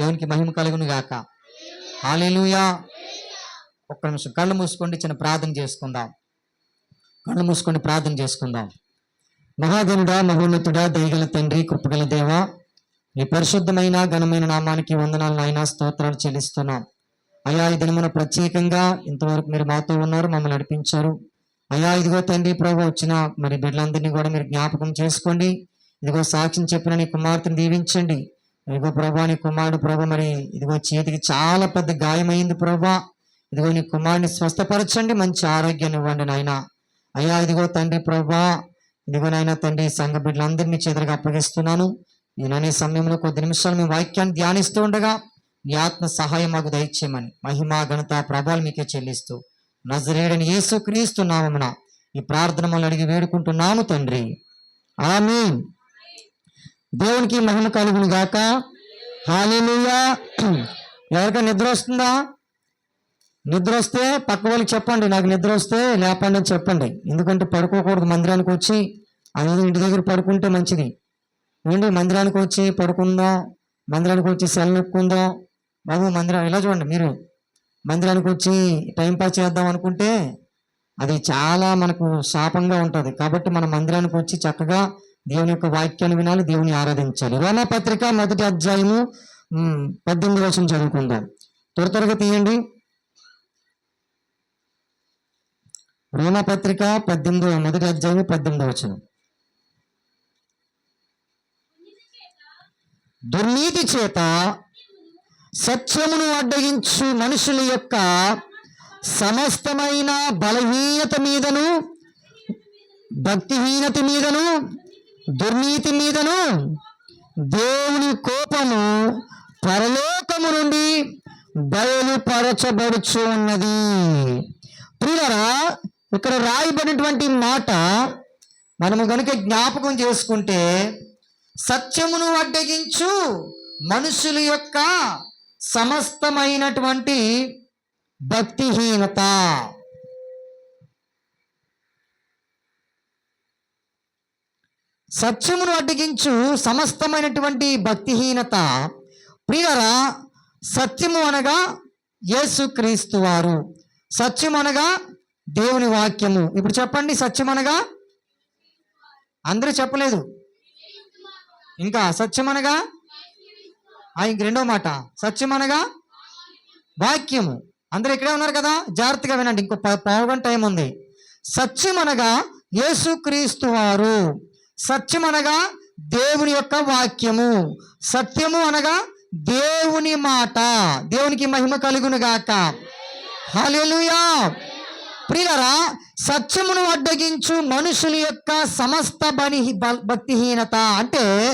దేవునికి మహిమ కలుగును గాక. హాలేలుయా ఒక్క నిమిషం కళ్ళు మూసుకోండి చిన్న ప్రార్థన చేసుకుందాం. కళ్ళు మూసుకొని ప్రార్థన చేసుకుందాం. మహాగణుడా మహోన్నతుడా దయగల తండ్రి కృపగల దేవ నీ పరిశుద్ధమైన ఘనమైన నామానికి వందనాలు నాయన స్తోత్రాలు చెల్లిస్తున్నాం. అయా ఈ దినమున ప్రత్యేకంగా ఇంతవరకు మీరు మాతో ఉన్నారు మమ్మల్ని నడిపించారు. అయా ఇదిగో తండ్రి ప్రభు వచ్చిన మరి బిడ్డలందరినీ కూడా మీరు జ్ఞాపకం చేసుకోండి. ఇదిగో సాక్ష్యం చెప్పిన నీ కుమార్తెను దీవించండి. ఇదిగో ప్రభా నీ కుమారుడు ప్రభు మరి ఇదిగో చేతికి చాలా పెద్ద గాయమైంది ప్రభా. ఇదిగో నీ కుమారుని స్వస్థపరచండి మంచి ఆరోగ్యాన్ని ఇవ్వండి నాయన. అయ్యా ఇదిగో తండ్రి ప్రభా ఇదిగో నాయన తండ్రి సంఘ బిడ్డలందరినీ చేతులకు అప్పగిస్తున్నాను. నేననే అనే సమయంలో కొద్ది నిమిషాలు మేము వాక్యాన్ని ధ్యానిస్తూ ఉండగా మీ ఆత్మ సహాయం మాకు దయచేయమని మహిమ ఘనత ప్రభాలు మీకే చెల్లిస్తూ నజరేడని యేసు క్రీస్తు నామమున ఈ ప్రార్థన అడిగి వేడుకుంటున్నాము తండ్రి. ఆమె దేవునికి మహిమ కలుగును గాక. హాలేలుయా ఎవరికైనా నిద్ర వస్తుందా? నిద్ర వస్తే పక్క వాళ్ళకి చెప్పండి. నాకు నిద్ర వస్తే లేపండి అని చెప్పండి. ఎందుకంటే పడుకోకూడదు మందిరానికి వచ్చి. అనేది ఇంటి దగ్గర పడుకుంటే మంచిది. ఏంటి? మందిరానికి వచ్చి పడుకుందాం. మందిరానికి వచ్చి సెల్ నొక్కుందాం. బాబు మందిరం ఇలా చూడండి మీరు. మందిరానికి వచ్చి టైం పాస్ చేద్దాం అనుకుంటే అది చాలా మనకు శాపంగా ఉంటుంది. కాబట్టి మన మందిరానికి వచ్చి చక్కగా దేవుని యొక్క వాక్యాన్ని వినాలి దేవుని ఆరాధించాలి. రోమా పత్రిక మొదటి అధ్యాయము పద్దెనిమిది వర్షం చదువుకుందాం. త్వర త్వరగా తీయండి. రోమా పత్రిక పద్దెనిమిదో మొదటి అధ్యాయం పద్దెనిమిది వచనం. దుర్నీతి చేత సత్యమును అడ్డగించు మనుషుల యొక్క సమస్తమైన బలహీనత మీదను భక్తిహీనత మీదను దుర్నీతి మీదను దేవుని కోపము పరలోకము నుండి బయలుపరచబడుచు ఉన్నది. ప్రియులరా ఇక్కడ రాయబడినటువంటి మాట మనము గనుక జ్ఞాపకం చేసుకుంటే సత్యమును అడ్డగించు మనుషుల యొక్క సమస్తమైనటువంటి భక్తిహీనత. సత్యమును అడ్డగించు సమస్తమైనటువంటి భక్తిహీనత. ప్రియరా సత్యము అనగా యేసుక్రీస్తు వారు. సత్యం అనగా దేవుని వాక్యము. ఇప్పుడు చెప్పండి సత్యం అనగా? అందరూ చెప్పలేదు. ఇంకా సత్యం అనగా? ఆ, ఇంక రెండో మాట. సత్యం అనగా? వాక్యము. అందరూ ఇక్కడే ఉన్నారు కదా? జాగ్రత్తగా వినండి ఇంకో పావుగంట టైం ఉంది. సత్యం అనగా యేసుక్రీస్తు వారు. సత్యం అనగా దేవుని యొక్క వాక్యము. సత్యము అనగా దేవుని మాట. దేవునికి మహిమ కలుగును గాక. హలెలుయా ప్రియులరా సత్యమును అడ్డగించు మనుషుల యొక్క సమస్త బని బ- భక్తిహీనత అంటే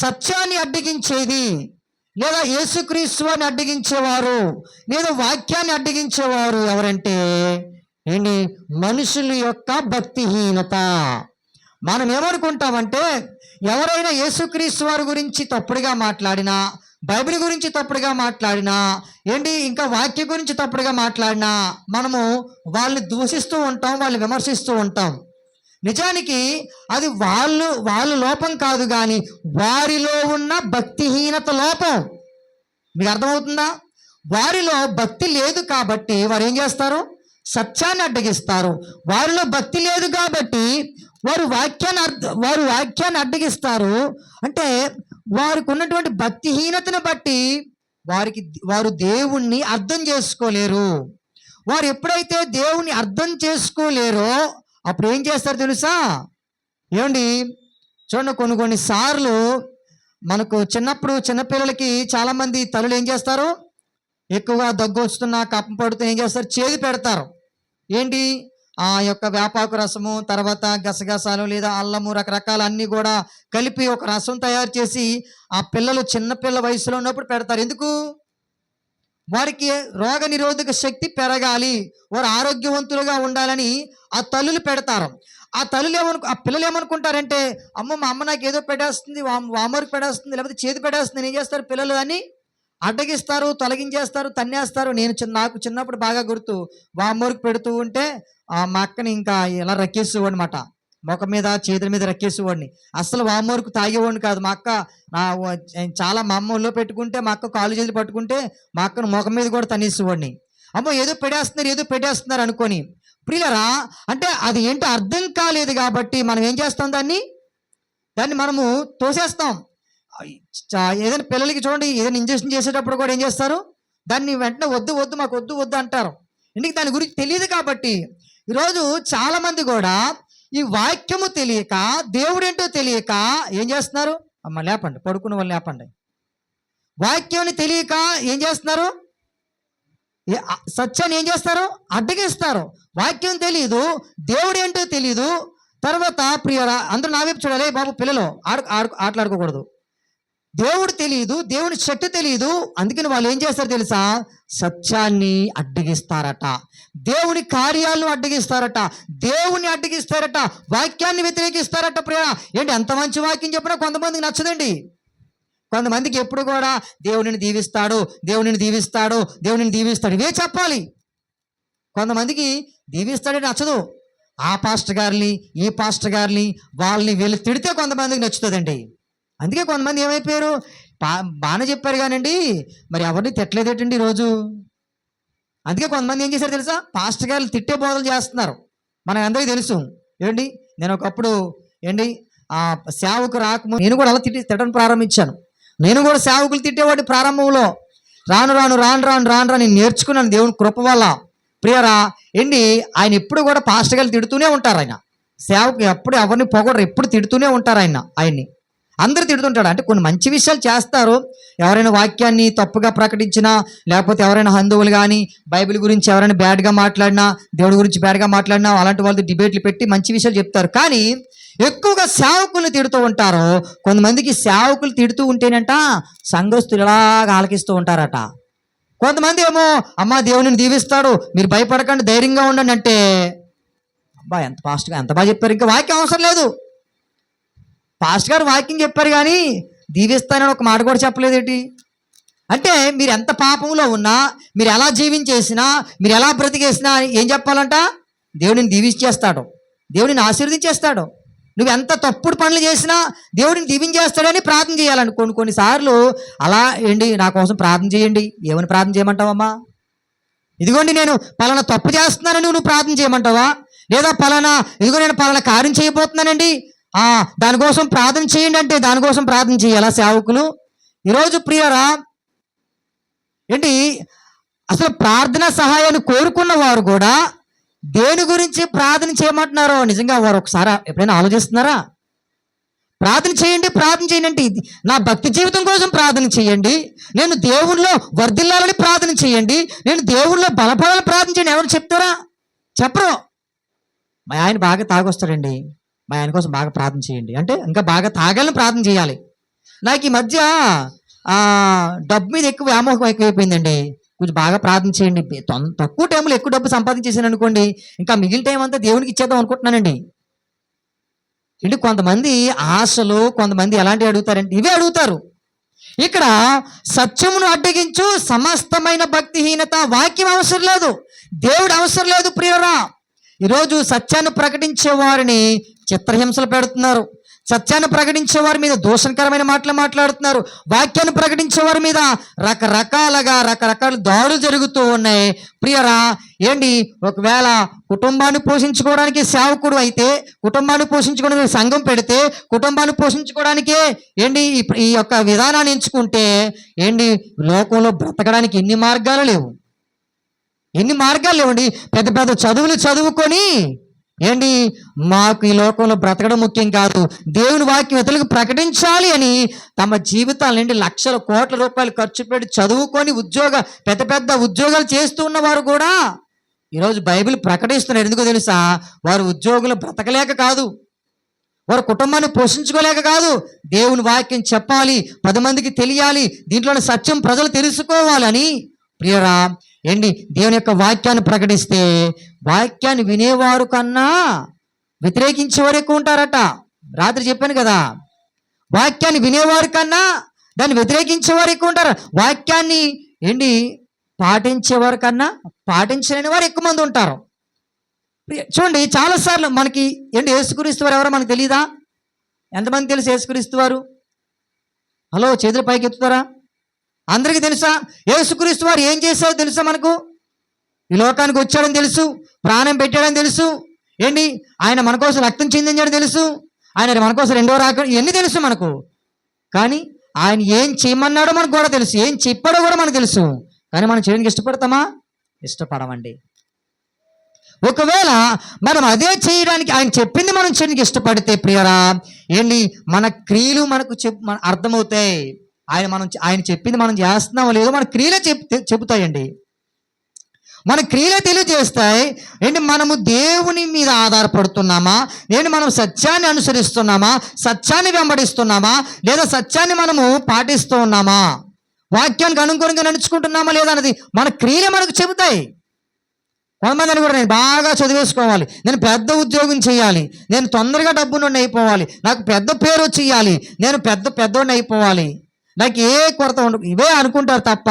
సత్యాన్ని అడ్డగించేది లేదా యేసుక్రీస్తుని అడ్డగించేవారు లేదా వాక్యాన్ని అడ్డగించేవారు ఎవరంటే ఏంటి? మనుషుల యొక్క భక్తిహీనత. మనం ఏమనుకుంటామంటే ఎవరైనా యేసుక్రీస్తు వారి గురించి తప్పుడుగా మాట్లాడినా బైబిల్ గురించి తప్పుడుగా మాట్లాడినా ఏంటి ఇంకా వాక్య గురించి తప్పుడుగా మాట్లాడినా మనము వాళ్ళని దూషిస్తూ ఉంటాం వాళ్ళు విమర్శిస్తూ ఉంటాం. నిజానికి అది వాళ్ళు వాళ్ళ లోపం కాదు కానీ వారిలో ఉన్న భక్తిహీనత లోపం. మీకు అర్థమవుతుందా? వారిలో భక్తి లేదు కాబట్టి వారు ఏం చేస్తారు? సత్యాన్ని అడ్డగిస్తారు. వారిలో భక్తి లేదు కాబట్టి వారు వాక్యాన్ని అర్థ వారు వాక్యాన్ని అడ్డగిస్తారు అంటే వారికి ఉన్నటువంటి భక్తిహీనతను బట్టి వారికి వారు దేవుణ్ణి అర్థం చేసుకోలేరు. వారు ఎప్పుడైతే దేవుణ్ణి అర్థం చేసుకోలేరో అప్పుడు ఏం చేస్తారు తెలుసా? ఏమండి? చూడండి కొన్ని కొన్ని సార్లు మనకు చిన్నప్పుడు చిన్నపిల్లలకి చాలామంది తల్లులు ఏం చేస్తారు? ఎక్కువగా దగ్గు వస్తున్నా కప్పం పడుతున్నా ఏం చేస్తారు? చేది పెడతారు. ఏంటి? ఆ యొక్క వేపాకు రసము తర్వాత గసగసాలు లేదా అల్లము రకరకాల అన్నీ కూడా కలిపి ఒక రసం తయారు చేసి ఆ పిల్లలు చిన్నపిల్ల వయసులో ఉన్నప్పుడు పెడతారు. ఎందుకు? వారికి రోగ నిరోధక శక్తి పెరగాలి. వారు ఆరోగ్యవంతులుగా ఉండాలని ఆ తల్లులు పెడతారు. ఆ తల్లులు ఏమను ఆ పిల్లలు ఏమనుకుంటారంటే అమ్మ మా అమ్మ నాకు ఏదో పెట్టేస్తుంది వామరికి పెడేస్తుంది లేకపోతే చేతి పెడేస్తుంది ఏం చేస్తారు పిల్లలు అని అడ్డగిస్తారు తొలగించేస్తారు తన్నేస్తారు. నేను చిన్న నాకు చిన్నప్పుడు బాగా గుర్తు. వామూరికి పెడుతూ ఉంటే ఆ మా అక్కని ఇంకా ఇలా రక్కేసేవాడు అనమాట ముఖం మీద చేతుల మీద రక్కేసేవాడిని. అసలు వామోరుకు తాగేవాడిని కాదు. మా అక్క నా చాలా మా అమ్మ ఒళ్ళో పెట్టుకుంటే మా అక్క కాలు చేతులు పట్టుకుంటే మా అక్కను ముఖం మీద కూడా తనేసేవాడిని అమ్మో ఏదో పెడేస్తున్నారు ఏదో పెట్టేస్తున్నారు అనుకొని. ప్రియులరా అంటే అది ఏంటో అర్థం కాలేదు కాబట్టి మనం ఏం చేస్తాం దాన్ని? దాన్ని మనము తోసేస్తాం. ఏదైనా పిల్లలకి చూడండి ఏదైనా ఇంజక్షన్ చేసేటప్పుడు కూడా ఏం చేస్తారు? దాన్ని వెంటనే వద్దు వద్దు మాకు వద్దు వద్దు అంటారు. ఎందుకు దాని గురించి తెలియదు కాబట్టి. ఈరోజు చాలా మంది కూడా ఈ వాక్యము తెలియక దేవుడేంటో తెలియక ఏం చేస్తున్నారు? అమ్మ లేపండి పడుకున్న వాళ్ళు లేపండి. వాక్యాన్ని తెలియక ఏం చేస్తున్నారు? సత్యాన్ని ఏం చేస్తారు? అడ్డగిస్తారు. వాక్యం తెలియదు దేవుడు ఏంటో తెలియదు తర్వాత ప్రియరా అందరూ నా వైపు చూడాలి బాబు పిల్లలు ఆడు ఆడు ఆటలాడుకోకూడదు. దేవుడు తెలియదు దేవుని శక్తి తెలియదు అందుకని వాళ్ళు ఏం చేస్తారు తెలుసా? సత్యాన్ని అడ్డగిస్తారట. దేవుని కార్యాలను అడ్డగిస్తారట. దేవుని అడ్డగిస్తారట. వాక్యాన్ని వ్యతిరేకిస్తారట ప్రియ. ఏంటి ఎంత మంచి వాక్యం చెప్పినా కొంతమందికి నచ్చదండి. కొంతమందికి ఎప్పుడు కూడా దేవుడిని దీవిస్తాడు దేవుడిని దీవిస్తాడు దేవుడిని దీవిస్తాడు. ఇవే చెప్పాలి. కొంతమందికి దీవిస్తాడని నచ్చదు. ఆ పాస్టర్ గారిని ఈ పాస్టర్ గారిని వాళ్ళని వీళ్ళు తిడితే కొంతమందికి నచ్చుతుందండి. అందుకే కొంతమంది ఏమైపోయారు? బా బాగానే చెప్పారు కానండి. మరి ఎవరిని తిట్టలేదేటండి ఈరోజు? అందుకే కొంతమంది ఏం చేశారు తెలుసా? పాస్టర్ గారు తిట్టే బోధలు చేస్తున్నారు. మనకు అందరికీ తెలుసు. ఏంటి నేను ఒకప్పుడు ఏంటి? ఆ సేవకు రాకము నేను కూడా అలా తిట్టి తిట్టడం ప్రారంభించాను. నేను కూడా సేవకులు తిట్టేవాడి ప్రారంభంలో. రాను రాను రాను రాను రాను రాను నేను నేర్చుకున్నాను దేవుని కృప వల్ల. ప్రియరా ఏంటి? ఆయన ఎప్పుడు కూడా పాస్టర్ గారు తిడుతూనే ఉంటారు ఆయన. సేవకు ఎప్పుడు ఎవరిని పొగడరు ఎప్పుడు తిడుతూనే ఉంటారు ఆయన ఆయన్ని. అందరు తిడుతుంటాడు. అంటే కొన్ని మంచి విషయాలు చేస్తారు. ఎవరైనా వాక్యాన్ని తప్పుగా ప్రకటించినా లేకపోతే ఎవరైనా హిందువులు కానీ బైబిల్ గురించి ఎవరైనా బ్యాడ్గా మాట్లాడినా దేవుడి గురించి బ్యాడ్గా మాట్లాడినా అలాంటి వాళ్ళు డిబేట్లు పెట్టి మంచి విషయాలు చెప్తారు. కానీ ఎక్కువగా సేవకుల్ని తిడుతూ ఉంటారు. కొంతమందికి సేవకులు తిడుతూ ఉంటేనంట సంఘస్థులు ఇలాగా ఆలకిస్తూ ఉంటారట. కొంతమంది ఏమో అమ్మ దేవుని దీవిస్తాడు. మీరు భయపడకండి ధైర్యంగా ఉండండి అంటే అబ్బా ఎంత ఫాస్ట్గా ఎంత బాగా చెప్పారు. ఇంకా వాక్యం అవసరం లేదు. పాస్ట్ గారు వాక్యం చెప్పారు కానీ దీవిస్తానని ఒక మాట కూడా చెప్పలేదేటి? అంటే మీరు ఎంత పాపంలో ఉన్నా మీరు ఎలా జీవించేసినా మీరు ఎలా బ్రతికేసినా ఏం చెప్పాలంట? దేవుడిని దీవించేస్తాడు. దేవుడిని ఆశీర్వదించేస్తాడు. నువ్వు ఎంత తప్పుడు పనులు చేసినా దేవుడిని దీవించేస్తాడని ప్రార్థన చేయాలని కొన్ని కొన్నిసార్లు అలా ఏంటి నా కోసం ప్రార్థన చేయండి. ఏమని ప్రార్థన చేయమంటావమ్మా? ఇదిగోండి నేను పలానా తప్పు చేస్తున్నానని నువ్వు ప్రార్థన చేయమంటావా? లేదా పలానా ఇదిగో నేను పలానా కార్యం చేయబోతున్నానండి? దానికోసం ప్రార్థన చేయండి అంటే దానికోసం ప్రార్థన చేయాలా సేవకులు? ఈరోజు ప్రియరా ఏంటి? అసలు ప్రార్థన సహాయాన్ని కోరుకున్న వారు కూడా దేని గురించి ప్రార్థన చేయమంటున్నారో నిజంగా వారు ఒకసారి ఎప్పుడైనా ఆలోచిస్తున్నారా? ప్రార్థన చేయండి ప్రార్థన చేయండి అంటే నా భక్తి జీవితం కోసం ప్రార్థన చేయండి నేను దేవుళ్ళో వర్ధిల్లాలని ప్రార్థన చేయండి నేను దేవుళ్ళో బలపడాలని ప్రార్థన చేయండి. ఎవరు చెప్తారా? చెప్పరు. మా ఆయన బాగా తాగొస్తారండి మా ఆయన కోసం బాగా ప్రార్థన చేయండి. అంటే ఇంకా బాగా తాగాలని ప్రార్థన చేయాలి. నాకు ఈ మధ్య డబ్బు మీద ఎక్కువ వ్యామోహం ఎక్కువైపోయిందండి. కొంచెం బాగా ప్రార్థన చేయండి. తక్కువ టైంలో ఎక్కువ డబ్బు సంపాదించేసాను అనుకోండి ఇంకా మిగిలిన టైం అంతా దేవునికి ఇచ్చేద్దాం అనుకుంటున్నానండి. ఏంటి కొంతమంది ఆశలు కొంతమంది ఎలాంటివి అడుగుతారంటే ఇవే అడుగుతారు. ఇక్కడ సత్యమును అడ్డగించు సమస్తమైన భక్తిహీనత వాక్యం అవసరం లేదు. దేవుడు అవసరం లేదు ప్రియరా. ఈరోజు సత్యాన్ని ప్రకటించే వారిని చిత్రహింసలు పెడుతున్నారు. సత్యాన్ని ప్రకటించే వారి మీద దూషణకరమైన మాటలు మాట్లాడుతున్నారు. వాక్యాన్ని ప్రకటించే వారి మీద రకరకాలుగా రకరకాల దాడులు జరుగుతూ ఉన్నాయి. ప్రియరా ఏంటి? ఒకవేళ కుటుంబాన్ని పోషించుకోవడానికి సేవకుడు అయితే కుటుంబాన్ని పోషించుకోవడానికి సంఘం పెడితే కుటుంబాన్ని పోషించుకోవడానికే ఏంటి? ఈ యొక్క విధానాన్ని ఎంచుకుంటే ఏంటి? లోకంలో బ్రతకడానికి ఎన్ని మార్గాలు లేవు. ఎన్ని మార్గాలు లేవండి? పెద్ద పెద్ద చదువులు చదువుకొని ఏంటి? మాకు ఈ లోకంలో బ్రతకడం ముఖ్యం కాదు. దేవుని వాక్యం ఇతరులకు ప్రకటించాలి అని తమ జీవితాలండి లక్షల కోట్ల రూపాయలు ఖర్చు పెట్టి చదువుకొని ఉద్యోగ పెద్ద పెద్ద ఉద్యోగాలు చేస్తూ ఉన్నవారు కూడా ఈరోజు బైబిల్ ప్రకటిస్తున్నారు. ఎందుకో తెలుసా? వారు ఉద్యోగులు బ్రతకలేక కాదు. వారు కుటుంబాన్ని పోషించుకోలేక కాదు. దేవుని వాక్యం చెప్పాలి పది మందికి తెలియాలి దీంట్లోని సత్యం ప్రజలు తెలుసుకోవాలని ప్రియరా ఏంటి? దేవుని యొక్క వాక్యాన్ని ప్రకటిస్తే వాక్యాన్ని వినేవారు కన్నా వ్యతిరేకించేవారు ఎక్కువ ఉంటారట. రాత్రి చెప్పాను కదా. వాక్యాన్ని వినేవారు కన్నా దాన్ని వ్యతిరేకించేవారు ఎక్కువ ఉంటారు. వాక్యాన్ని ఏంటి? పాటించేవారు కన్నా పాటించలేని వారు ఎక్కువ మంది ఉంటారు. చూడండి చాలాసార్లు మనకి ఏంటి? యేసుక్రీస్తు వారు ఎవరో మనకు తెలియదా ఎంతమంది తెలిసి యేసుక్రీస్తు వారు? హలో చేతులు పైకి ఎత్తుతారా అందరికీ తెలుసా? యేసుక్రీస్తు వారు ఏం చేశారో తెలుసా మనకు? ఈ లోకానికి వచ్చాడని తెలుసు ప్రాణం పెట్టాడని తెలుసు. ఏంటి? ఆయన మన కోసం రక్తం చెందించాడని తెలుసు. ఆయన మన కోసం రెండో రాక ఇవన్నీ తెలుసు మనకు. కానీ ఆయన ఏం చేయమన్నాడో మనకు కూడా తెలుసు. ఏం చెప్పాడో కూడా మనకు తెలుసు. కానీ మనం చేయడానికి ఇష్టపడతామా? ఇష్టపడమండి. ఒకవేళ మనం అదే చేయడానికి ఆయన చెప్పింది మనం చేయడానికి ఇష్టపడితే ప్రియరా ఏంటి? మన క్రియలు మనకు చెప్ అర్థమవుతాయి. ఆయన మనం ఆయన చెప్పింది మనం చేస్తున్నామో లేదో మన క్రియలే చెప్తే చెబుతాయండి. మన క్రియలే తెలియజేస్తాయి. ఏంటి మనము దేవుని మీద ఆధారపడుతున్నామా? నేను మనం సత్యాన్ని అనుసరిస్తున్నామా? సత్యాన్ని వెంబడిస్తున్నామా? లేదా సత్యాన్ని మనము పాటిస్తూ ఉన్నామా? వాక్యానికి అనుగుణంగా నడుచుకుంటున్నామా లేదా అన్నది మన క్రియలే మనకు చెబుతాయి. కొంతమందిని కూడా నేను బాగా చదివేసుకోవాలి. నేను పెద్ద ఉద్యోగం చేయాలి. నేను తొందరగా డబ్బు నుండి అయిపోవాలి. నాకు పెద్ద పేరు చేయాలి నేను పెద్ద పెద్దోడిని అయిపోవాలి. నాకు ఏ కొరత ఉండదు ఇవే అనుకుంటారు తప్ప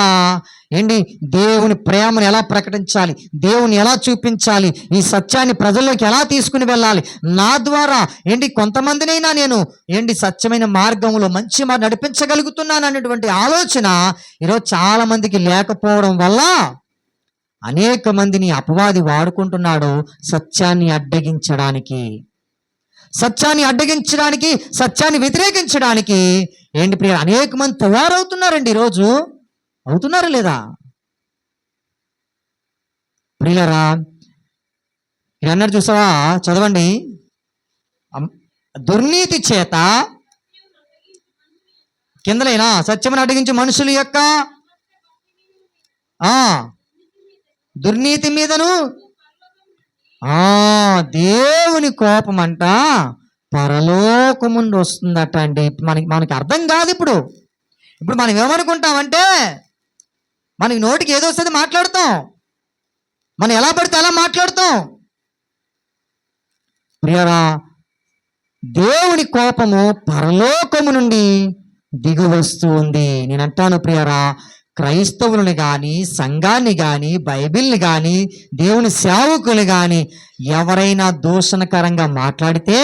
ఏంటి? దేవుని ప్రేమను ఎలా ప్రకటించాలి? దేవుని ఎలా చూపించాలి? ఈ సత్యాన్ని ప్రజల్లోకి ఎలా తీసుకుని వెళ్ళాలి? నా ద్వారా ఏంటి? కొంతమందినైనా నేను ఏంటి? సత్యమైన మార్గంలో మంచి మా నడిపించగలుగుతున్నాను అనేటువంటి ఆలోచన ఈరోజు చాలా మందికి లేకపోవడం వల్ల అనేక మందిని అపవాది వాడుకుంటున్నాడు సత్యాన్ని అడ్డగించడానికి. సత్యాన్ని అడ్డగించడానికి సత్యాన్ని వ్యతిరేకించడానికి ఏంటి ప్రియ అనేక మంది తయారవుతున్నారండి ఈరోజు. అవుతున్నారా లేదా? ప్రియులరా ఇది అన్నాడు చూసావా? చదవండి. దుర్నీతి చేత కిందలైనా సత్యమును అడ్డగించి మనుషుల యొక్క దుర్నీతి మీదను ఆ దేవుని కోపం అంట పరలోకముండి వస్తుందట అండి. మనకి మనకి అర్థం కాదు ఇప్పుడు. ఇప్పుడు మనం ఏమనుకుంటామంటే మనకి నోటికి ఏదో వస్తుంది మాట్లాడతాం. మనం ఎలా పడితే అలా మాట్లాడుతాం. ప్రియరా దేవుని కోపము పరలోకము నుండి దిగు వస్తూ ఉంది. నేను అంటాను ప్రియరా క్రైస్తవులను కానీ సంఘాన్ని కానీ బైబిల్ని కానీ దేవుని సేవకులు కానీ ఎవరైనా దూషణకరంగా మాట్లాడితే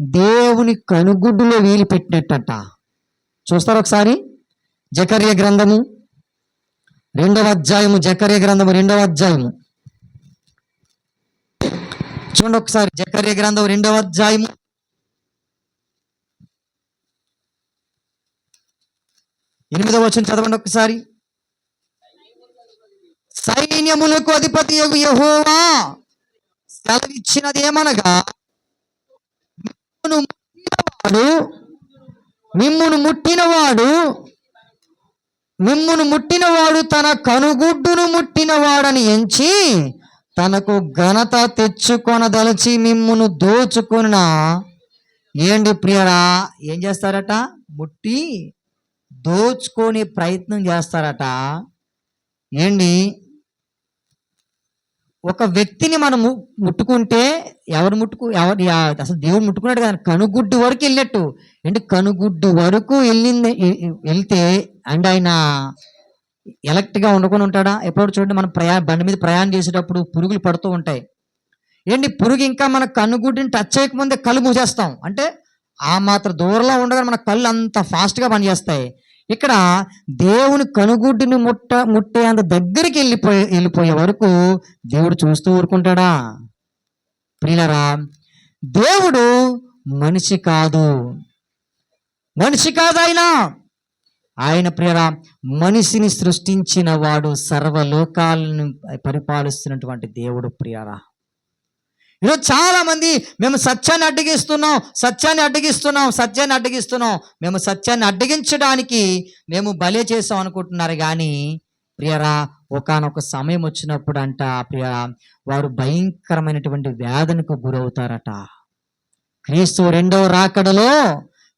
దేవుని కనుగుడ్డులో వీలు పెట్టినట్టట చూస్తారు ఒకసారి? జకర్య గ్రంథము రెండవ అధ్యాయము జకర్య గ్రంథము రెండవ అధ్యాయము. చూడండి ఒకసారి జకర్య గ్రంథం రెండవ అధ్యాయము. ఎనిమిదవ వచ్చిన చదవండి ఒకసారి. సైన్యములకు అధిపతి యహోవా సెలవిచ్చినది ఏమనగా మిమ్మును ముట్టినవాడు మిమ్మును ముట్టినవాడు మిమ్మును ముట్టినవాడు తన కనుగుడ్డును ముట్టినవాడని ఎంచి తనకు ఘనత తెచ్చుకొనదలచి మిమ్మును దోచుకున్న? ఏంటి ప్రియరా ఏం చేస్తారట? ముట్టి దోచుకొని ప్రయత్నం చేస్తారట. ఏంటి? ఒక వ్యక్తిని మనము ముట్టుకుంటే ఎవరు ముట్టుకు ఎవరు అసలు దేవుడు ముట్టుకున్నాడు కదా కనుగుడ్డు వరకు వెళ్ళినట్టు. ఏంటి? కనుగుడ్డు వరకు వెళ్ళింది వెళ్తే అండ్ ఆయన ఎలక్ట్గా ఉండకుండా ఉంటాడా? ఎప్పుడు చూడండి మనం ప్రయా బండి మీద ప్రయాణం చేసేటప్పుడు పురుగులు పడుతూ ఉంటాయి. ఏంటి? పురుగు ఇంకా మన కనుగుడ్డిని టచ్ చేయకముందే కళ్ళు మూసేస్తాం. అంటే ఆ మాత్రం దూరంలో ఉండగానే మన కళ్ళు అంత ఫాస్ట్గా పనిచేస్తాయి. ఇక్కడ దేవుని కనుగుడ్డుని ముట్ట ముట్టే అంత దగ్గరికి వెళ్ళిపోయే వెళ్ళిపోయే వరకు దేవుడు చూస్తూ ఊరుకుంటాడా? ప్రియులరా దేవుడు మనిషి కాదు. మనిషి కాదు ఆయన. ఆయన ప్రియరా మనిషిని సృష్టించిన వాడు సర్వలోకాలను పరిపాలిస్తున్నటువంటి దేవుడు ప్రియరా ఈరోజు చాలామంది మేము సత్యాన్ని అడ్డగిస్తున్నాం సత్యాన్ని అడ్డగిస్తున్నాం సత్యాన్ని అడ్డగిస్తున్నాం. మేము సత్యాన్ని అడ్డగించడానికి మేము బలే చేసాం అనుకుంటున్నారు కానీ ప్రియరా ఒకానొక సమయం వచ్చినప్పుడు అంట ప్రియరా వారు భయంకరమైనటువంటి వేదనకు గురవుతారట. క్రీస్తు రెండవ రాకడలో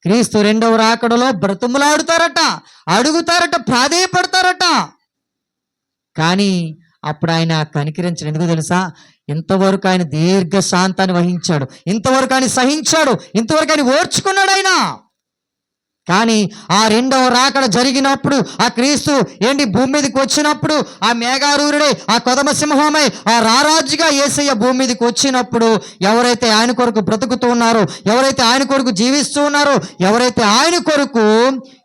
క్రీస్తు రెండవ రాకడలో బ్రతుములాడుతారట అడుగుతారట ప్రాధేయపడతారట. కానీ అప్పుడు ఆయన కనికరించడు. ఎందుకు తెలుసా? ఇంతవరకు ఆయన దీర్ఘ శాంతాన్ని వహించాడు. ఇంతవరకు ఆయన సహించాడు. ఇంతవరకు ఆయన ఓర్చుకున్నాడు ఆయన. కానీ ఆ రెండవ రాకడ జరిగినప్పుడు ఆ క్రీస్తు ఏంటి భూమి మీదకి వచ్చినప్పుడు ఆ మేఘారూరుడే ఆ కొదమ సింహమై ఆ రారాజుగా ఏసయ్య భూమి మీదకి వచ్చినప్పుడు ఎవరైతే ఆయన కొరకు బ్రతుకుతూ ఉన్నారో ఎవరైతే ఆయన కొరకు జీవిస్తూ ఉన్నారో ఎవరైతే ఆయన కొరకు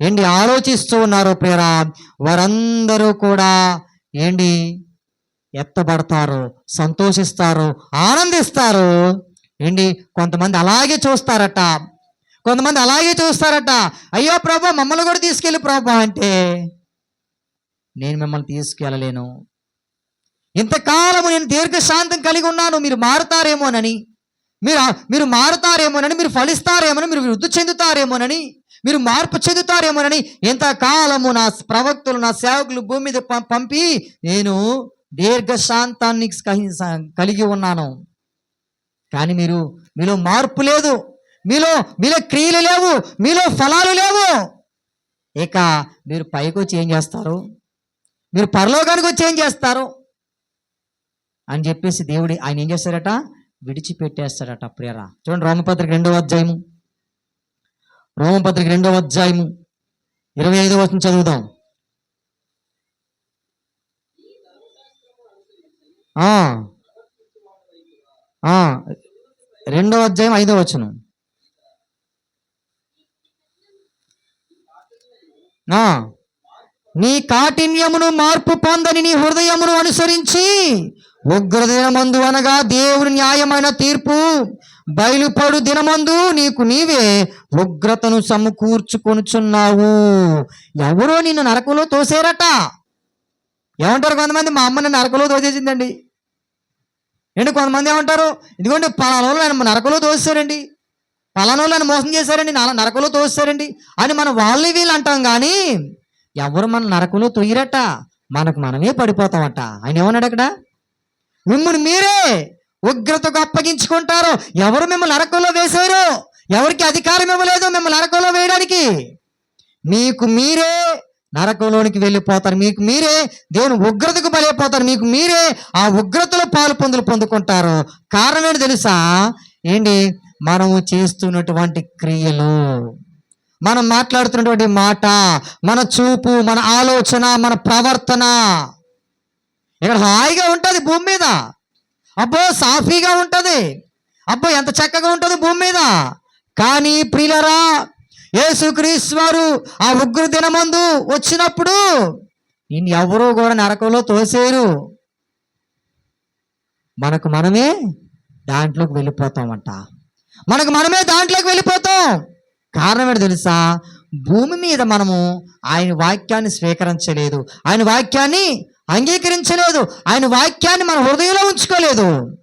ఏంటి ఆలోచిస్తూ ఉన్నారో ప్రేరా వారందరూ కూడా ఏంటి ఎత్తబడతారు సంతోషిస్తారు ఆనందిస్తారు. ఏంటి? కొంతమంది అలాగే చూస్తారట. కొంతమంది అలాగే చూస్తారట. అయ్యో ప్రభా మమ్మల్ని కూడా తీసుకెళ్ళి ప్రభా అంటే నేను మిమ్మల్ని తీసుకెళ్ళలేను. ఇంతకాలము నేను దీర్ఘశాంతం కలిగి ఉన్నాను మీరు మారుతారేమోనని. మీరు మీరు మారుతారేమోనని మీరు ఫలిస్తారేమోనని మీరు వృద్ధి చెందుతారేమోనని మీరు మార్పు చెందుతారేమోనని ఇంతకాలము నా ప్రవక్తలు నా సేవకులు భూమి మీద పంపి నేను దీర్ఘశాంతాన్ని కలిగి ఉన్నాను. కానీ మీరు మీలో మార్పు లేదు. మీలో మీలో క్రియలు లేవు. మీలో ఫలాలు లేవు. ఇక మీరు పైకి వచ్చి ఏం చేస్తారు? మీరు పరలోకానికి వచ్చి ఏం చేస్తారు? అని చెప్పేసి దేవుడి ఆయన ఏం చేస్తారట? విడిచిపెట్టేస్తాడట ప్రియరా. చూడండి రోమపత్రిక రెండవ అధ్యాయము. రోమపత్రిక రెండవ అధ్యాయము. ఇరవై ఐదో వచ్చిన చదువుదాం. రెండవ అధ్యాయం ఐదో వచనం. నీ కాఠిన్యమును మార్పు పొందని నీ హృదయమును అనుసరించి ఉగ్రదినమందు అనగా దేవుని న్యాయమైన తీర్పు బయలుపడు దినమందు నీకు నీవే ఉగ్రతను సమకూర్చుకొనుచున్నావు. ఎవరో నిన్ను నరకంలో తోసేరట? ఏమంటారు కొంతమంది? మా అమ్మని నరకలో దోచేసిందండి ఏంటి కొంతమంది ఏమంటారు? ఇదిగోండి పలానోళ్ళు ఆయన నరకలో దోస్తారండి పలానోళ్ళు ఆయన మోసం చేశారండి. నా- నరకలో తోస్తారండి అని మనం వాళ్ళని వీళ్ళు అంటాం కానీ ఎవరు మన నరకలో తొయ్యరట? మనకు మనమే పడిపోతామట. ఆయన ఏమన్నాడు అక్కడ? మిమ్మల్ని మీరే ఉగ్రతకు అప్పగించుకుంటారు. ఎవరు మిమ్మల్ని నరకంలో వేశారు? ఎవరికి అధికారం ఇవ్వలేదు మిమ్మల్ని నరకంలో వేయడానికి. మీకు మీరే నరకంలోనికి వెళ్ళిపోతారు. మీకు మీరే దేవుని ఉగ్రతకు బలైపోతారు. మీకు మీరే ఆ ఉగ్రతలో పాలు పొందులు పొందుకుంటారు. కారణం ఏంటి తెలుసా? ఏంటి? మనము చేస్తున్నటువంటి క్రియలు. మనం మాట్లాడుతున్నటువంటి మాట మన చూపు మన ఆలోచన మన ప్రవర్తన. ఇక్కడ హాయిగా ఉంటుంది భూమి మీద. అబ్బో సాఫీగా ఉంటుంది. అబ్బో ఎంత చక్కగా ఉంటుంది భూమి మీద. కానీ ప్రియులరా యేసుక్రీస్తు వారు ఆ ఉగ్ర దినమందు వచ్చినప్పుడు ఈయన ఎవరూ కూడా నరకంలో తోసేరు మనకు మనమే దాంట్లోకి వెళ్ళిపోతామంట. మనకు మనమే దాంట్లోకి వెళ్ళిపోతాం. కారణం ఏంటి తెలుసా? భూమి మీద మనము ఆయన వాక్యాన్ని స్వీకరించలేదు. ఆయన వాక్యాన్ని అంగీకరించలేదు. ఆయన వాక్యాన్ని మన హృదయంలో ఉంచుకోలేదు.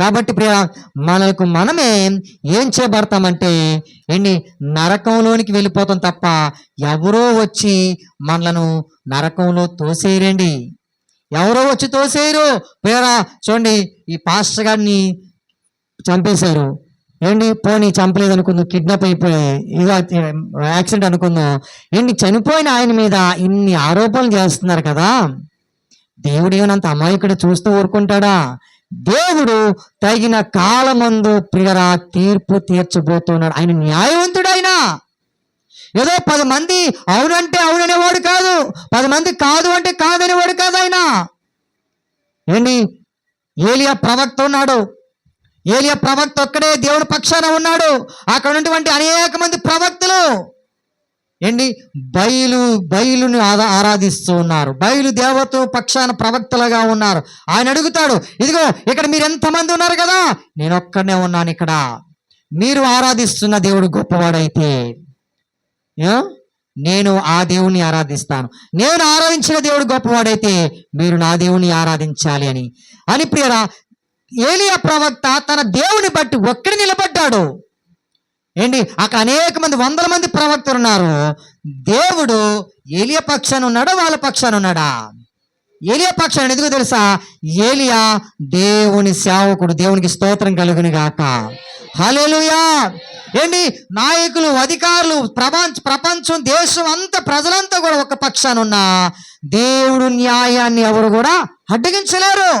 కాబట్టి ప్రియ మనకు మనమే ఏం చేయబడతామంటే ఏంటి నరకంలోనికి వెళ్ళిపోతాం తప్ప ఎవరో వచ్చి మనలను నరకంలో తోసేయరండి. ఎవరో వచ్చి తోసేయరు. ప్రియరా చూడండి ఈ పాస్టర్ గారిని చంపేశారు. ఏంటి పోనీ చంపలేదు అనుకుందాం కిడ్నాప్ అయిపోయి యాక్సిడెంట్ అనుకుందాం. ఏంటి చనిపోయిన ఆయన మీద ఇన్ని ఆరోపణలు చేస్తున్నారు కదా. దేవుడు ఏమనంత అమాయకుడు చూస్తూ ఊరుకుంటాడా? దేవుడు తగిన కాలమందు ప్రియరా తీర్పు తీర్చబోతున్నాడు. ఆయన న్యాయవంతుడు ఆయన ఏదో పది మంది అవునంటే అవుననేవాడు కాదు. పది మంది కాదు అంటే కాదనేవాడు కాదు ఆయన. ఏంటి? ఏలియా ప్రవక్త ఉన్నాడు. ఏలియా ప్రవక్త ఒక్కడే దేవుడి పక్షాన ఉన్నాడు. అక్కడ ఉన్నటువంటి అనేక మంది ప్రవక్తలు. ఏంటి? బయలు బయలుని ఆరా ఆరాధిస్తూ ఉన్నారు. బయలు దేవత పక్షాన ప్రవక్తలుగా ఉన్నారు. ఆయన అడుగుతాడు ఇదిగో ఇక్కడ మీరు ఎంతమంది ఉన్నారు కదా? నేను ఒక్కడనే ఉన్నాను ఇక్కడ. మీరు ఆరాధిస్తున్న దేవుడు గొప్పవాడైతే నేను ఆ దేవుని ఆరాధిస్తాను. నేను ఆరాధించిన దేవుడు గొప్పవాడైతే మీరు నా దేవుని ఆరాధించాలి అని. అని ప్రియరా ఏలియా ప్రవక్త తన దేవుని బట్టి ఒక్కడి నిలబడ్డాడు. ఏంటి? అక్కడ అనేక మంది వందల మంది ప్రవక్తలు ఉన్నారు దేవుడు ఏలియా పక్షాన ఉన్నాడా? వాళ్ళ పక్షాన ఉన్నాడా? ఏలియా పక్షాన్ని ఎందుకు తెలుసా? ఏలియా దేవుని సేవకుడు దేవునికి స్తోత్రం కలుగుని గాక హల్లెలూయా! ఏంటి? నాయకులు అధికారులు ప్రపంచ ప్రపంచం దేశం అంతా ప్రజలంతా కూడా ఒక పక్షాన ఉన్నా దేవుడు న్యాయాన్ని ఎవరు కూడా అడ్డగించలేరు.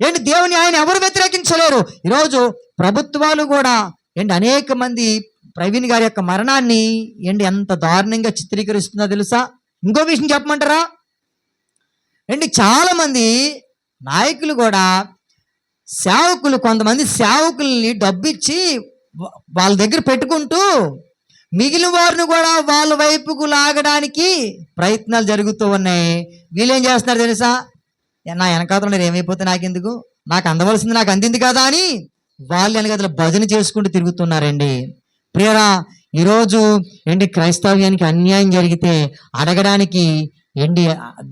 ఏంటి? దేవుని ఆయన ఎవరు వ్యతిరేకించలేరు? ఈరోజు ప్రభుత్వాలు కూడా ఏంటి అనేక మంది ప్రవీణ్ గారి యొక్క మరణాన్ని ఏంటి ఎంత దారుణంగా చిత్రీకరిస్తుందో తెలుసా? ఇంకో విషయం చెప్పమంటారా? ఏంటి చాలా మంది నాయకులు కూడా సేవకులు కొంతమంది సేవకుల్ని డబ్బిచ్చి వాళ్ళ దగ్గర పెట్టుకుంటూ మిగిలిన వారిని కూడా వాళ్ళ వైపుకు లాగడానికి ప్రయత్నాలు జరుగుతూ ఉన్నాయి. వీళ్ళేం చేస్తున్నారు తెలుసా? నా వెనకాతలు నేను ఏమైపోతే నాకెందుకు? నాకు అందవలసింది నాకు అందింది కదా అని వాళ్ళు వెనకాతల భజన చేసుకుంటూ తిరుగుతున్నారండి. ప్రియరా ఈరోజు ఏంటి క్రైస్తవ్యానికి అన్యాయం జరిగితే అడగడానికి ఏంటి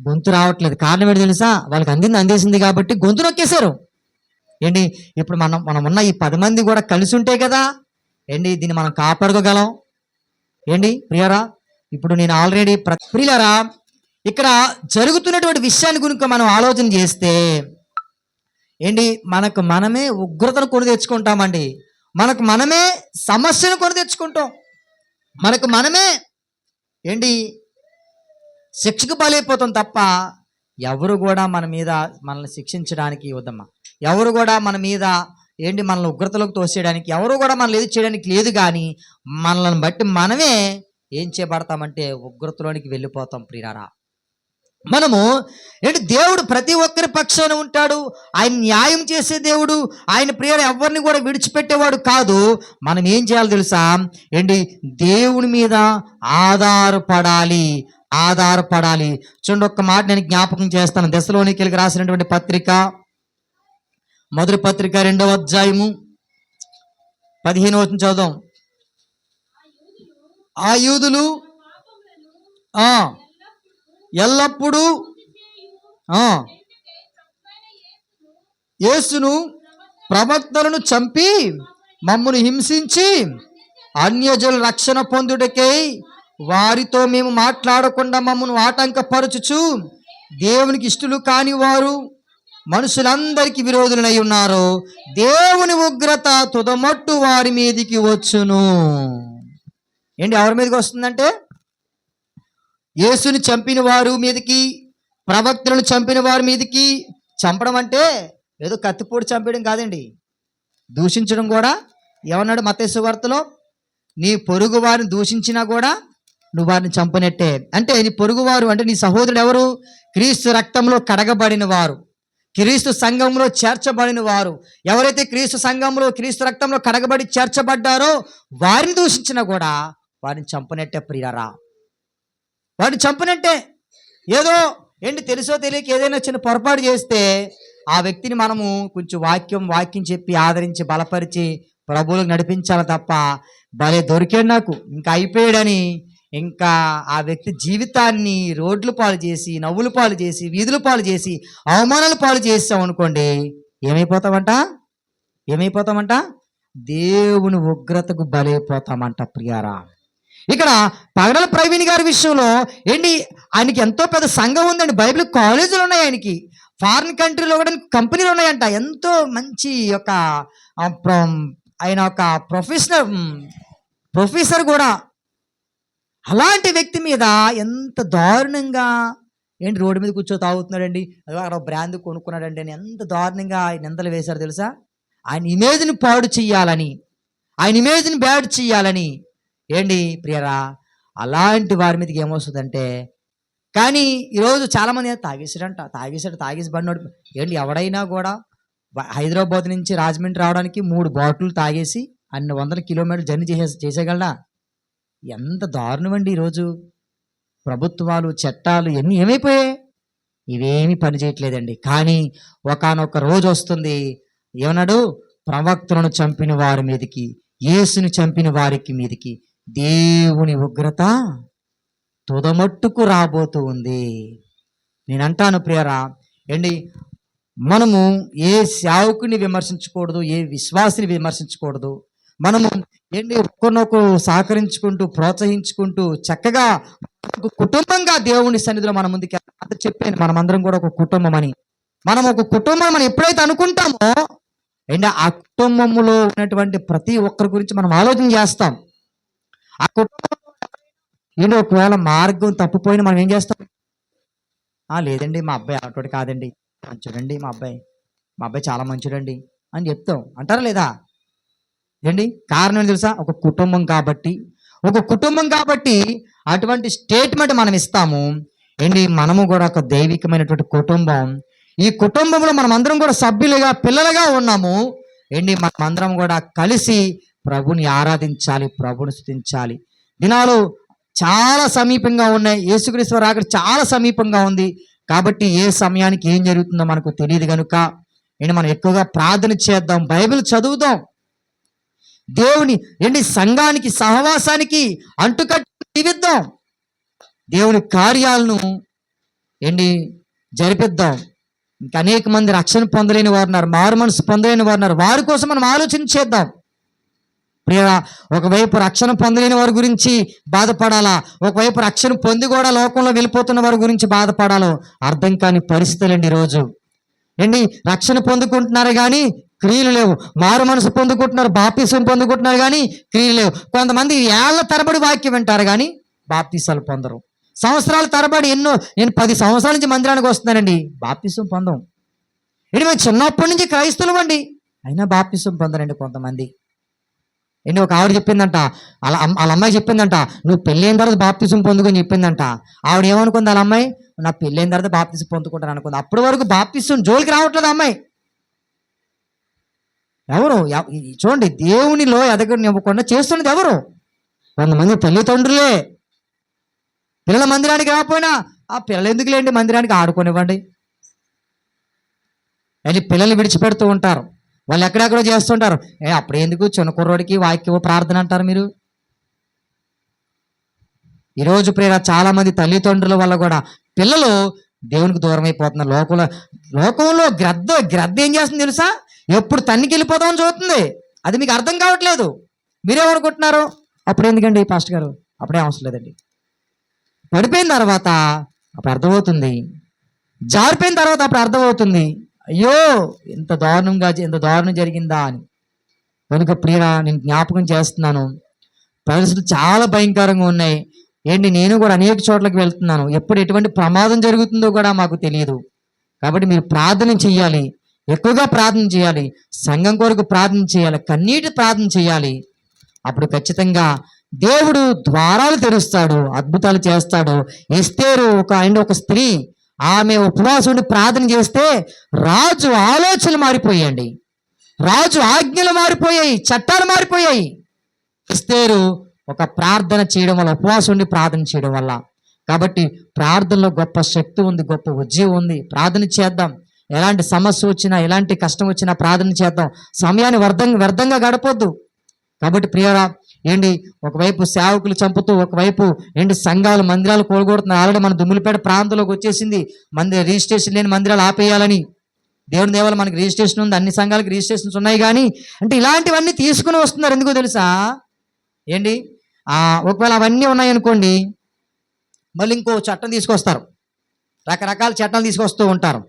గొంతు రావట్లేదు. కారణం ఏంటి తెలుసా? వాళ్ళకి అందింది అందేసింది కాబట్టి గొంతు నొక్కేశారు. ఏంటి ఇప్పుడు మనం మనం ఉన్న ఈ పది మంది కూడా కలిసి ఉంటే కదా ఏంటి దీన్ని మనం కాపాడుకోగలం? ఏంటి ప్రియరా ఇప్పుడు నేను ఆల్రెడీ ప్రియులరా ఇక్కడ జరుగుతున్నటువంటి విషయాన్ని గురించి మనం ఆలోచన చేస్తే ఏంటి? మనకు మనమే ఉగ్రతను కొని తెచ్చుకుంటామండి. మనకు మనమే సమస్యను కొని తెచ్చుకుంటాం. మనకు మనమే ఏంటి? శిక్షకు బలైపోతాం తప్ప ఎవరు కూడా మన మీద మనల్ని శిక్షించడానికి వద్దమ్మా. ఎవరు కూడా మన మీద ఏంటి? మనల్ని ఉగ్రతలోకి తోసేయడానికి ఎవరు కూడా మనల్ని ఏది చేయడానికి లేదు కానీ మనల్ని బట్టి మనమే ఏం చేయబడతామంటే ఉగ్రతలోనికి వెళ్ళిపోతాం ప్రియారా మనము ఏంటి దేవుడు ప్రతి ఒక్కరి పక్షాన ఉంటాడు ఆయన న్యాయం చేసే దేవుడు ఆయన ప్రియుడు ఎవరిని కూడా విడిచిపెట్టేవాడు కాదు. మనం ఏం చేయాలి తెలుసా? ఏంటి దేవుని మీద ఆధారపడాలి ఆధారపడాలి. చూడండి ఒక్క మాట నేను జ్ఞాపకం చేస్తాను. దశలోనికి రాసినటువంటి పత్రిక మొదటి పత్రిక రెండవ అధ్యాయము పదిహేను వచ్చిన చదువు ఆ యూదులు ఆ ఎల్లప్పుడూ యేసును ప్రవక్తలను చంపి మమ్మను హింసించి అన్యజుల రక్షణ పొందుటకై వారితో మేము మాట్లాడకుండా మమ్మను ఆటంకపరచుచు దేవునికి ఇష్టలు కాని వారు మనుషులందరికీ విరోధులై ఉన్నారు. దేవుని ఉగ్రత తుదమట్టు వారి మీదికి వచ్చును. ఏంటి ఎవరి మీదకి వస్తుందంటే? యేసుని చంపిన వారు మీదకి ప్రవక్తలను చంపిన వారి మీదకి చంపడం అంటే ఏదో కత్తిపూడి చంపేయడం కాదండి. దూషించడం కూడా ఏమన్నాడు మతేశ్వ వార్తలో? నీ పొరుగు వారిని దూషించినా కూడా నువ్వు వారిని చంపనట్టే. అంటే నీ పొరుగువారు అంటే నీ సహోదరుడు ఎవరు? క్రీస్తు రక్తంలో కడగబడిన వారు. క్రీస్తు సంఘంలో చేర్చబడిన వారు. ఎవరైతే క్రీస్తు సంఘంలో క్రీస్తు రక్తంలో కడగబడి చేర్చబడ్డారో వారిని దూషించినా కూడా వారిని చంపనట్టే ప్రియరా. వాడిని చంపనంటే ఏదో ఏంటి తెలుసో తెలియక ఏదైనా చిన్న పొరపాటు చేస్తే ఆ వ్యక్తిని మనము కొంచెం వాక్యం వాక్యం చెప్పి ఆదరించి బలపరిచి ప్రభువులకు నడిపించాలి తప్ప భలే దొరికాడు నాకు. ఇంకా అయిపోయాడని ఇంకా ఆ వ్యక్తి జీవితాన్ని రోడ్లు పాలు చేసి నవ్వులు పాలు చేసి వీధుల పాలు చేసి అవమానాలు పాలు చేసాం అనుకోండి ఏమైపోతామంట? ఏమైపోతామంట? దేవుని ఉగ్రతకు బలైపోతామంట ప్రియారా. ఇక్కడ పగడల ప్రవీణ్ గారి విషయంలో ఏంటి? ఆయనకి ఎంతో పెద్ద సంఘం ఉందండి. బైబిల్ కాలేజీలు ఉన్నాయి ఆయనకి. ఫారిన్ కంట్రీలో కూడా కంపెనీలు ఉన్నాయంట. ఎంతో మంచి ఒక ప్ర- ఆయన ఒక ప్రొఫెషనల్ ప్రొఫెసర్ కూడా. అలాంటి వ్యక్తి మీద ఎంత దారుణంగా ఏంటి రోడ్డు మీద కూర్చో తాగుతున్నాడండి? అక్కడ బ్రాండ్ కొనుక్కున్నాడండి అని ఎంత దారుణంగా ఆయన నిందలు వేశారు తెలుసా? ఆయన ఇమేజ్ని పాడు చెయ్యాలని. ఆయన ఇమేజ్ని బ్యాడ్ చెయ్యాలని. ఏంటి ప్రియరా? అలాంటి వారి మీదకి ఏమొస్తుందంటే కానీ ఈరోజు చాలామంది తాగేసాడంట తాగేసాడు తాగేసి బండి ఏంటి ఎవడైనా కూడా హైదరాబాద్ నుంచి రాజమండ్రి రావడానికి మూడు బాటిల్ తాగేసి అన్ని వందల కిలోమీటర్లు జర్నీ చేసే చేసేయగలడా? ఎంత దారుణం అండి ఈరోజు. ప్రభుత్వాలు చట్టాలు ఎన్ని ఏమైపోయాయి? ఇవేమీ పనిచేయట్లేదండి కానీ ఒకానొక రోజు వస్తుంది. ఏమన్నాడు? ప్రవక్తలను చంపిన వారి మీదకి యేసుని చంపిన వారికి మీదకి దేవుని ఉగ్రత తుదమట్టుకు రాబోతూ ఉంది. నేను అంటాను ప్రియరా ఏంటి మనము ఏ సేవకుని విమర్శించకూడదు ఏ విశ్వాసిని విమర్శించకూడదు. మనము ఏంటి ఒక్కరినొకరు సహకరించుకుంటూ ప్రోత్సహించుకుంటూ చక్కగా ఒక కుటుంబంగా దేవుని సన్నిధిలో మన ముందుకు అంత చెప్పాను మనమందరం కూడా ఒక కుటుంబం అని మనం ఒక కుటుంబం మనం ఎప్పుడైతే అనుకుంటామో ఏంటి ఆ కుటుంబంలో ఉన్నటువంటి ప్రతి ఒక్కరి గురించి మనం ఆలోచన చేస్తాం. ఆ కుటుంబంలో ఒకవేళ మార్గం తప్పిపోయిన మనం ఏం చేస్తాం? ఆ లేదండి మా అబ్బాయి అటువంటి కాదండి. మంచుడండి మా అబ్బాయి. మా అబ్బాయి చాలా మంచుడండి అని చెప్తాం. అంటారా లేదా? ఏంటి? కారణం తెలుసా? ఒక కుటుంబం కాబట్టి. ఒక కుటుంబం కాబట్టి అటువంటి స్టేట్మెంట్ మనం ఇస్తాము. ఏంటి? మనము కూడా ఒక దైవికమైనటువంటి కుటుంబం. ఈ కుటుంబంలో మనం అందరం కూడా సభ్యులుగా పిల్లలుగా ఉన్నాము. ఏంటి? మనమందరం కూడా కలిసి ప్రభుని ఆరాధించాలి ప్రభుని స్థుతించాలి దినాలు చాలా సమీపంగా ఉన్నాయి. యేసుక్రీశ్వర రాకడ చాలా సమీపంగా ఉంది. కాబట్టి ఏ సమయానికి ఏం జరుగుతుందో మనకు తెలియదు కనుక ఏంటి మనం ఎక్కువగా ప్రార్థన చేద్దాం బైబిల్ చదువుదాం. దేవుని ఏంటి సంఘానికి సహవాసానికి అంటుకట్టు జీవిద్దాం. దేవుని కార్యాలను ఏంటి జరిపిద్దాం. ఇంకా అనేక మంది రక్షణ పొందలేని వారు ఉన్నారు మారు మనసు పొందలేని వారు ఉన్నారు వారి కోసం మనం ఆలోచన చేద్దాం. ప్రియ ఒకవైపు రక్షణ పొందలేని వారి గురించి బాధపడాలా? ఒకవైపు రక్షణ పొంది కూడా లోకంలో వెళ్ళిపోతున్న వారి గురించి బాధపడాలో? అర్థం కాని పరిస్థితులండి ఈరోజు. ఏంటి? రక్షణ పొందుకుంటున్నారు కానీ క్రియలు లేవు. మారు మనసు పొందుకుంటున్నారు బాప్తీసం పొందుకుంటున్నారు కానీ క్రియలు లేవు. కొంతమంది ఏళ్ళ తరబడి వాక్యం వింటారు కానీ బాప్తీసాలు పొందరు. సంవత్సరాల తరబడి ఎన్నో నేను పది సంవత్సరాల నుంచి మందిరానికి వస్తున్నానండి. బాప్తీసం పొందం. ఏంటి? మేము చిన్నప్పటి నుంచి క్రైస్తవులు అండి. అయినా బాప్తీసం పొందరండి కొంతమంది. ఏంటి ఒక ఆవిడ చెప్పిందంట. అలా అమ్మ వాళ్ళ అమ్మాయి చెప్పిందంట. నువ్వు పెళ్ళైన తర్వాత బాప్తిజం పొందుకొని చెప్పిందంట. ఆవిడ ఏమనుకుంది వాళ్ళ అమ్మాయి? నా పెళ్ళైన తర్వాత బాప్తిజం పొందుకుంటాను అనుకుంది. అప్పటి వరకు బాప్తిజం జోలికి రావట్లేదు అమ్మాయి. ఎవరు? చూడండి దేవునిలో ఎదగనివ్వకుండా చేస్తున్నది ఎవరు? కొంతమంది తల్లిదండ్రులే పిల్లల మందిరానికి రాకపోయినా ఆ పిల్లలు ఎందుకు లేండి మందిరానికి ఆడుకోనివ్వండి. అని పిల్లలు విడిచిపెడుతూ ఉంటారు. వాళ్ళు ఎక్కడెక్కడో చేస్తుంటారు. ఏ అప్పుడు ఎందుకు చిన్న కుర్రోడికి వాక్య ప్రార్థన అంటారు మీరు? ఈరోజు ప్రేర చాలా మంది తల్లిదండ్రుల వల్ల కూడా పిల్లలు దేవునికి దూరం అయిపోతున్నారు లోకంలో లోకంలో గ్రద్ద గ్రద్ద ఏం చేస్తుంది తెలుసా? ఎప్పుడు తన్నికి వెళ్ళిపోదామని చూస్తుంది. అది మీకు అర్థం కావట్లేదు. మీరేమనుకుంటున్నారు అప్పుడు ఎందుకండి పాస్టర్ గారు? అప్పుడే అవసరం లేదండి. పడిపోయిన తర్వాత అప్పుడు అర్థమవుతుంది. జారిపోయిన తర్వాత అప్పుడు అర్థమవుతుంది. అయ్యో ఇంత దారుణంగా ఇంత దారుణం జరిగిందా అని. కనుక ప్రియరా నేను జ్ఞాపకం చేస్తున్నాను. పరిస్థితులు చాలా భయంకరంగా ఉన్నాయి. ఏంటి నేను కూడా అనేక చోట్లకి వెళ్తున్నాను. ఎప్పుడు ఎటువంటి ప్రమాదం జరుగుతుందో కూడా మాకు తెలియదు కాబట్టి మీరు ప్రార్థన చేయాలి ఎక్కువగా ప్రార్థన చేయాలి సంఘం కొరకు ప్రార్థన చేయాలి కన్నీటి ప్రార్థన చేయాలి అప్పుడు ఖచ్చితంగా దేవుడు ద్వారాలు తెరుస్తాడు అద్భుతాలు చేస్తాడు. ఎస్తేరు ఒక ఆయన ఒక స్త్రీ ఆమె ఉపవాసుని ప్రార్థన చేస్తే రాజు ఆలోచనలు మారిపోయాయండి. రాజు ఆజ్ఞలు మారిపోయాయి చట్టాలు మారిపోయాయి. ఇస్తేరు ఒక ప్రార్థన చేయడం వల్ల ఉపవాసం ఉండి ప్రార్థన చేయడం వల్ల. కాబట్టి ప్రార్థనలో గొప్ప శక్తి ఉంది గొప్ప ఉద్యోగం ఉంది. ప్రార్థన చేద్దాం. ఎలాంటి సమస్య వచ్చినా ఎలాంటి కష్టం వచ్చినా ప్రార్థన చేద్దాం. సమయాన్ని వ్యర్థంగా వ్యర్థంగా గడపొద్దు. కాబట్టి ప్రియరా ఏంటి? ఒకవైపు సేవకులు చంపుతూ ఒకవైపు ఏంటి? సంఘాలు మందిరాలు కోలుగొడుతున్నారు ఆల్రెడీ మన దుమ్ములపేట ప్రాంతంలోకి వచ్చేసింది. మందిర రిజిస్ట్రేషన్ లేని మందిరాలు ఆపేయాలని. దేవుని దేవాల మనకి రిజిస్ట్రేషన్ ఉంది. అన్ని సంఘాలకు రిజిస్ట్రేషన్స్ ఉన్నాయి కానీ అంటే ఇలాంటివన్నీ తీసుకుని వస్తున్నారు. ఎందుకో తెలుసా? ఏంటి? ఒకవేళ అవన్నీ ఉన్నాయనుకోండి మళ్ళీ ఇంకో చట్టం తీసుకొస్తారు. రకరకాల చట్టాలు తీసుకొస్తూ ఉంటారు.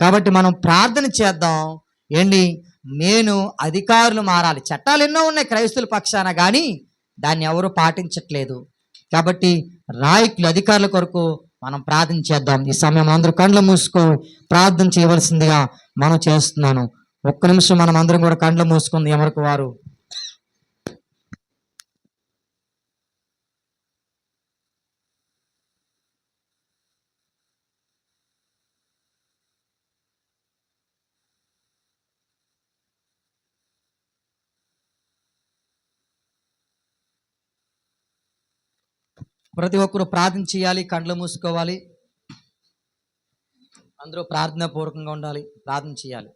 కాబట్టి మనం ప్రార్థన చేద్దాం. ఏంటి? నేను అధికారులు మారాలి. చట్టాలు ఎన్నో ఉన్నాయి క్రైస్తుల పక్షాన కానీ దాన్ని ఎవరు పాటించట్లేదు. కాబట్టి రాయకులు అధికారుల కొరకు మనం ప్రార్థన చేద్దాం. ఈ సమయం అందరూ కండ్లు మూసుకో ప్రార్థన చేయవలసిందిగా మనం చేస్తున్నాను. ఒక్క నిమిషం మనం అందరం కూడా కండ్లు మూసుకుంది. ఎవరికి వారు ప్రతి ఒక్కరు ప్రార్థన చేయాలి కండ్లు మూసుకోవాలి. అందరూ ప్రార్థన పూర్వకంగా ఉండాలి ప్రార్థన చేయాలి.